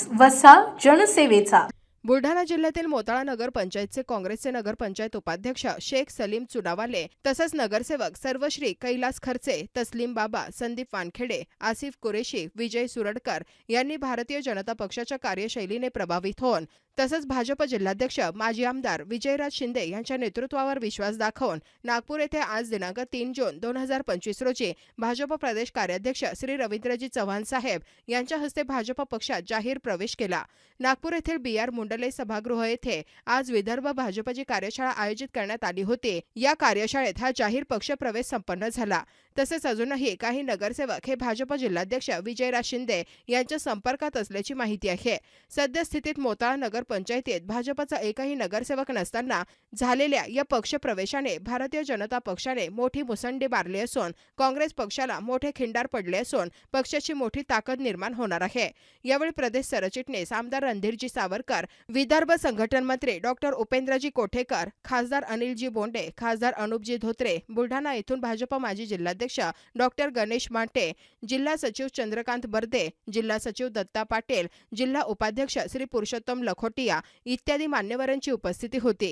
News वसा जनसेवेचा. बुलढाणा जिल्ह्यातील मोताळा नगर पंचायतचे काँग्रेसचे नगरपंचायत उपाध्यक्ष शेख सलीम चुनावाले तसंच नगरसेवक सर्वश्री कैलास खर्चे तस्लीम बाबा संदीप वानखेडे आसिफ कुरेशी विजय सुरडकर यांनी भारतीय जनता पक्षाच्या कार्यशैलीने प्रभावित होऊन तसंच भाजप जिल्हाध्यक्ष माजी आमदार विजयराज शिंदे यांच्या नेतृत्वावर विश्वास दाखवून नागपूर येथे आज दिनांक तीन जून दोन हजार पंचवीस रोजी भाजप प्रदेश कार्याध्यक्ष श्री रवींद्रजी चव्हाण साहेब यांच्या हस्ते भाजप पक्षात जाहीर प्रवेश केला. नागपूर येथील बी आर मुंडले सभागृह येथे आज विदर्भ भाजपची कार्यशाळा आयोजित करण्यात आली होती. या कार्यशाळेत हा जाहीर पक्षप्रवेश संपन्न झाला. तसेच अजूनही काही नगरसेवक हे भाजप जिल्हाध्यक्ष विजयराज शिंदे यांच्या संपर्कात असल्याची माहिती आहे. सद्यस्थितीत मोताळा नगर पंचायतीत भाजपचा एकही नगरसेवक नसताना झालेल्या या पक्षप्रवेशाने भारतीय जनता पक्षाने मोठी मुसंडी मारली असून काँग्रेस पक्षाला मोठे खिंडार पडले असून पक्षाची मोठी ताकद निर्माण होणार आहे. यावेळी प्रदेश सरचिटणीस आमदार रणधीरजी सावरकर विदर्भ संघटन मंत्री डॉक्टर उपेंद्रजी कोठेकर खासदार अनिलजी बोंडे खासदार अनुपजी धोत्रे बुलढाणा येथून भाजप माजी जिल्हाध्यक्ष डॉक्टर गणेश मांटे जिल्हा सचिव चंद्रकांत बर्दे जिल्हा सचिव दत्ता पाटील जिल्हा उपाध्यक्ष श्री पुरुषोत्तम लखोटिया इत्यादी मान्यवरांची उपस्थिती होती.